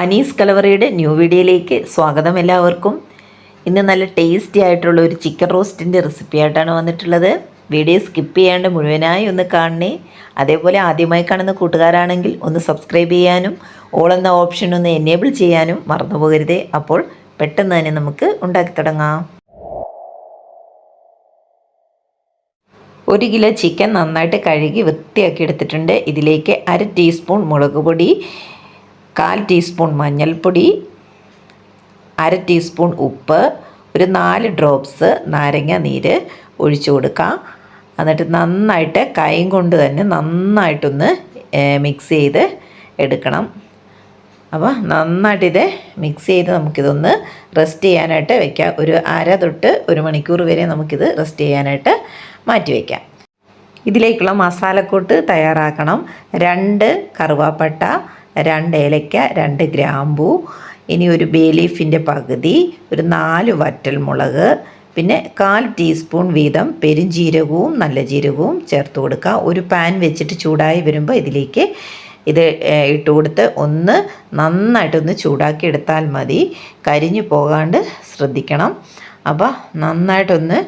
Anees കലവറയുടെ new വീഡിയോയിലേക്ക് സ്വാഗതം എല്ലാവർക്കും. ഇന്ന് നല്ല ടേസ്റ്റി ആയിട്ടുള്ള ഒരു ചിക്കൻ റോസ്റ്റിന്റെ റെസിപ്പി ആയിട്ടാണ് വന്നിട്ടുള്ളത്. വീഡിയോ സ്കിപ്പ് ചെയ്യാണ്ട് മുഴുവനായി ഒന്ന് കാണണേ. അതേപോലെ ആദ്യമായി കാണുന്ന കൂട്ടുകാരാണെങ്കിൽ ഒന്ന് സബ്സ്ക്രൈബ് ചെയ്യാനും ഓൾ എന്ന ഓപ്ഷൻ ഒന്ന് എനേബിൾ ചെയ്യാനും മറന്നു പോകരുതേ അപ്പോൾ പെട്ടെന്ന് തന്നെ നമുക്ക് ഉണ്ടാക്കി തുടങ്ങാം. ഒരു കിലോ ചിക്കൻ നന്നായിട്ട് കഴുകി വൃത്തിയാക്കി എടുത്തിട്ടുണ്ട്. ഇതിലേക്ക് അര ടീസ്പൂൺ മുളക് പൊടി കാൽ ടീസ്പൂൺ മഞ്ഞൾപ്പൊടി അര ടീസ്പൂൺ ഉപ്പ് ഒരു നാല് ഡ്രോപ്സ് നാരങ്ങ നീര് ഒഴിച്ചു കൊടുക്കാം. എന്നിട്ട് നന്നായിട്ട് കൈയും കൊണ്ട് തന്നെ നന്നായിട്ടൊന്ന് മിക്സ് ചെയ്ത് എടുക്കണം. അപ്പോൾ നന്നായിട്ട് ഇത് മിക്സ് ചെയ്ത് നമുക്കിതൊന്ന് റെസ്റ്റ് ചെയ്യാനായിട്ട് വെക്കാം. ഒരു അര തൊട്ട് ഒരു മണിക്കൂർ വരെ നമുക്കിത് റെസ്റ്റ് ചെയ്യാനായിട്ട് മാറ്റി വയ്ക്കാം ഇതിലേക്കുള്ള മസാലക്കൂട്ട് തയ്യാറാക്കണം. രണ്ട് കറുവാപ്പട്ട രണ്ട് ഏലയ്ക്ക രണ്ട് ഗ്രാമ്പൂ ഇനി ഒരു ബേ ലീഫിന്റെ പകുതി ഒരു നാല് വറ്റൽ മുളക് പിന്നെ കാൽ ടീസ്പൂൺ വീതം പെരുംജീരകവും നല്ല ജീരകവും ചേർത്ത് കൊടുക്കുക. ഒരു പാൻ വെച്ചിട്ട് ചൂടായി വരുമ്പോൾ ഇതിലേക്ക് ഇത് ഇട്ട് കൊടുത്ത് ഒന്ന് നന്നായിട്ടൊന്ന് ചൂടാക്കി എടുത്താൽ മതി. കരിഞ്ഞു പോകാണ്ട് ശ്രദ്ധിക്കണം. അപ്പോൾ നന്നായിട്ടൊന്ന്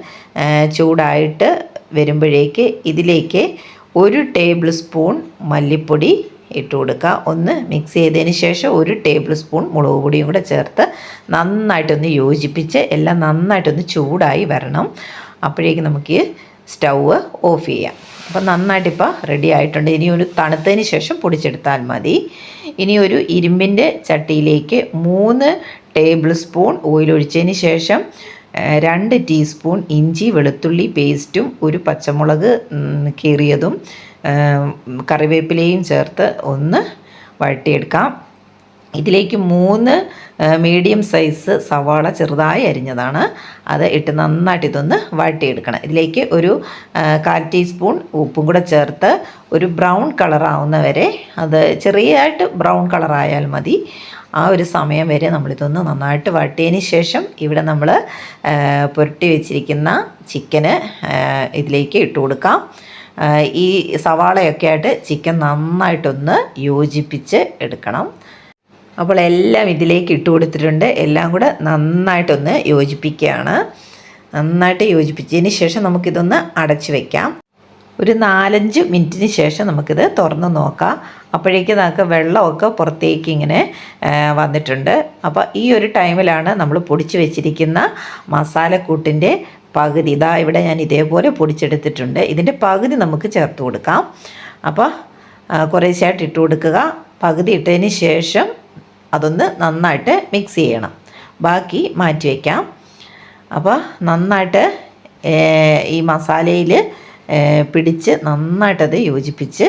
ചൂടായിട്ട് വരുമ്പോഴേക്ക് ഇതിലേക്ക് ഒരു ടേബിൾ സ്പൂൺ മല്ലിപ്പൊടി ഇട്ട് കൊടുക്കുക. ഒന്ന് മിക്സ് ചെയ്തതിന് ശേഷം ഒരു ടേബിൾ സ്പൂൺ മുളക് പൊടിയും കൂടെ ചേർത്ത് നന്നായിട്ടൊന്ന് യോജിപ്പിച്ച് എല്ലാം നന്നായിട്ടൊന്ന് ചൂടായി വരണം. അപ്പോഴേക്ക് നമുക്ക് സ്റ്റൗവ് ഓഫ് ചെയ്യാം. അപ്പം നന്നായിട്ടിപ്പോൾ റെഡി ആയിട്ടുണ്ട്. ഇനി ഒരു തണുത്തതിന് ശേഷം പൊടിച്ചെടുത്താൽ മതി. ഇനി ഒരു ഇരുമ്പിന്റെ ചട്ടിയിലേക്ക് മൂന്ന് ടേബിൾ സ്പൂൺ ഓയിലൊഴിച്ചതിന് ശേഷം രണ്ട് ടീസ്പൂൺ ഇഞ്ചി വെളുത്തുള്ളി പേസ്റ്റും ഒരു പച്ചമുളക് കീറിയതും കറിവേപ്പിലയും ചേർത്ത് ഒന്ന് വഴട്ടിയെടുക്കാം ഇതിലേക്ക് മൂന്ന് മീഡിയം സൈസ് സവാള ചെറുതായി അരിഞ്ഞതാണ്. അത് ഇട്ട് നന്നായിട്ട് ഇതൊന്ന് വഴട്ടിയെടുക്കണം ഇതിലേക്ക് ഒരു കാൽ ടീസ്പൂൺ ഉപ്പും കൂടെ ചേർത്ത് ഒരു ബ്രൗൺ കളറാവുന്ന വരെ അത് ചെറിയതായിട്ട് ബ്രൗൺ കളറായാൽ മതി. ആ ഒരു സമയം വരെ നമ്മളിതൊന്ന് നന്നായിട്ട് വഴട്ടിയതിന് ശേഷം ഇവിടെ നമ്മൾ പുരട്ടി വെച്ചിരിക്കുന്ന ചിക്കന് ഇതിലേക്ക് ഇട്ട് കൊടുക്കാം. ഈ സവാളയൊക്കെ ആയിട്ട് ചിക്കൻ നന്നായിട്ടൊന്ന് യോജിപ്പിച്ച് എടുക്കണം. അപ്പോൾ എല്ലാം ഇതിലേക്ക് ഇട്ട് കൊടുത്തിട്ടുണ്ട്. എല്ലാം കൂടെ നന്നായിട്ടൊന്ന് യോജിപ്പിക്കുകയാണ്. നന്നായിട്ട് യോജിപ്പിച്ചതിന് ശേഷം നമുക്കിതൊന്ന് അടച്ചു വയ്ക്കാം ഒരു നാലഞ്ച് മിനിറ്റിന് ശേഷം നമുക്കിത് തുറന്ന് നോക്കാം. അപ്പോഴേക്ക് നമുക്ക് വെള്ളമൊക്കെ പുറത്തേക്ക് ഇങ്ങനെ വന്നിട്ടുണ്ട്. അപ്പോൾ ഈ ഒരു ടൈമിലാണ് നമ്മൾ പൊടിച്ച് വെച്ചിരിക്കുന്ന മസാലക്കൂട്ടിന്റെ പകുതി. ഇതാ ഇവിടെ ഞാൻ ഇതേപോലെ പൊടിച്ചെടുത്തിട്ടുണ്ട്. ഇതിന്റെ പകുതി നമുക്ക് ചേർത്ത് കൊടുക്കാം. അപ്പോൾ കുറേശ്ശായിട്ട് ഇട്ട് കൊടുക്കുക. പകുതി ഇട്ടതിന് ശേഷം അതൊന്ന് നന്നായിട്ട് മിക്സ് ചെയ്യണം. ബാക്കി മാറ്റി വയ്ക്കാം അപ്പോൾ നന്നായിട്ട് ഈ മസാലയിൽ പിടിച്ച് നന്നായിട്ടത് യോജിപ്പിച്ച്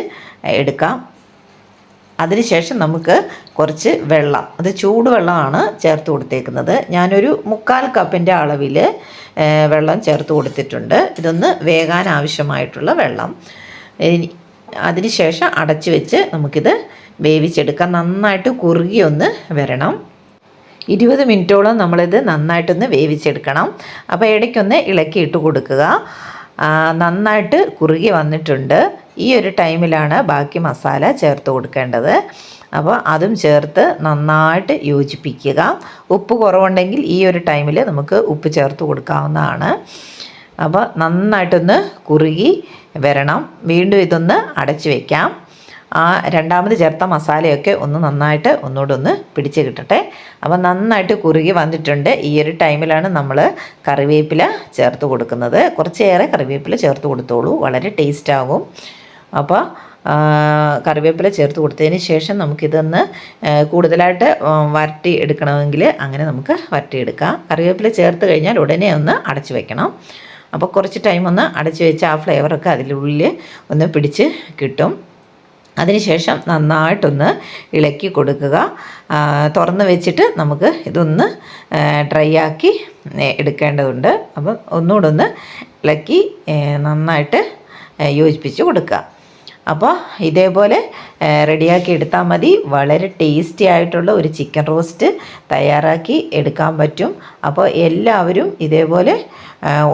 എടുക്കാം. അതിനുശേഷം നമുക്ക് കുറച്ച് വെള്ളം അത് ചൂടുവെള്ളമാണ് ചേർത്ത് കൊടുത്തേക്കുന്നത്. ഞാനൊരു മുക്കാൽ കപ്പിന്റെ അളവിൽ വെള്ളം ചേർത്ത് കൊടുത്തിട്ടുണ്ട്. ഇതൊന്ന് വേകാൻ ആവശ്യമായിട്ടുള്ള വെള്ളം. അതിനുശേഷം അടച്ചു വെച്ച് നമുക്കിത് വേവിച്ചെടുക്കാം. നന്നായിട്ട് കുറുകി ഒന്ന് വരണം. ഇരുപത് മിനിറ്റോളം നമ്മളിത് നന്നായിട്ടൊന്ന് വേവിച്ചെടുക്കണം. അപ്പോൾ ഇടയ്ക്കൊന്ന് ഇളക്കിയിട്ട് കൊടുക്കുക. നന്നായിട്ട് കുറുകി വന്നിട്ടുണ്ട്. ഈ ഒരു ടൈമിലാണ് ബാക്കി മസാല ചേർത്ത് കൊടുക്കേണ്ടത്. അപ്പോൾ അതും ചേർത്ത് നന്നായിട്ട് യോജിപ്പിക്കുക. ഉപ്പ് കുറവുണ്ടെങ്കിൽ ഈ ഒരു ടൈമിൽ നമുക്ക് ഉപ്പ് ചേർത്ത് കൊടുക്കാവുന്നതാണ്. അപ്പോൾ നന്നായിട്ടൊന്ന് കുറുകി വരണം. വീണ്ടും ഇതൊന്ന് അടച്ചു വയ്ക്കാം ആ രണ്ടാമത് ചേർത്ത മസാലയൊക്കെ ഒന്ന് നന്നായിട്ട് ഒന്നുകൂടെ ഒന്ന് പിടിച്ച് കിട്ടട്ടെ. അപ്പോൾ നന്നായിട്ട് കുറുകി വന്നിട്ടുണ്ട്. ഈ ഒരു ടൈമിലാണ് നമ്മൾ കറിവേപ്പില ചേർത്ത് കൊടുക്കുന്നത്. കുറച്ചേറെ കറിവേപ്പില ചേർത്ത് കൊടുത്തോളൂ. വളരെ ടേസ്റ്റ് ആകും. അപ്പോൾ കറിവേപ്പില ചേർത്ത് കൊടുത്തതിന് ശേഷം നമുക്കിതൊന്ന് കൂടുതലായിട്ട് വരട്ടി എടുക്കണമെങ്കിൽ അങ്ങനെ നമുക്ക് വരട്ടിയെടുക്കാം. കറിവേപ്പില ചേർത്ത് കഴിഞ്ഞാൽ ഉടനെ ഒന്ന് അടച്ചു വെക്കണം. അപ്പോൾ കുറച്ച് ടൈം ഒന്ന് അടച്ചു വെച്ച് ആ ഫ്ലേവറൊക്കെ അതിലുള്ളിൽ ഒന്ന് പിടിച്ച് കിട്ടും. അതിനുശേഷം നന്നായിട്ടൊന്ന് ഇളക്കി കൊടുക്കുക. തുറന്ന് വെച്ചിട്ട് നമുക്ക് ഇതൊന്ന് ഡ്രൈ ആക്കി എടുക്കേണ്ടതുണ്ട്. അപ്പം ഒന്നുകൂടെ ഒന്ന് ഇളക്കി നന്നായിട്ട് യോജിപ്പിച്ച് കൊടുക്കുക. അപ്പോൾ ഇതേപോലെ റെഡിയാക്കി എടുത്താൽ മതി. വളരെ ടേസ്റ്റി ആയിട്ടുള്ള ഒരു ചിക്കൻ റോസ്റ്റ് തയ്യാറാക്കി എടുക്കാൻ പറ്റും. അപ്പോൾ എല്ലാവരും ഇതേപോലെ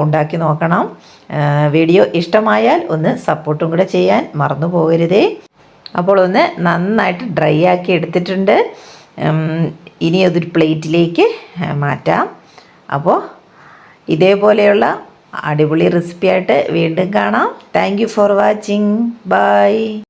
ഉണ്ടാക്കി നോക്കണം. വീഡിയോ ഇഷ്ടമായാൽ ഒന്ന് സപ്പോർട്ടും കൂടെ ചെയ്യാൻ മറന്നു പോകരുതേ. അപ്പോൾ ഒന്ന് നന്നായിട്ട് ഡ്രൈ ആക്കി എടുത്തിട്ടുണ്ട്. ഇനി അതൊരു പ്ലേറ്റിലേക്ക് മാറ്റാം. അപ്പോൾ ഇതേപോലെയുള്ള അടിപൊളി റെസിപ്പിയായിട്ട് വീണ്ടും കാണാം. Thank for watching bye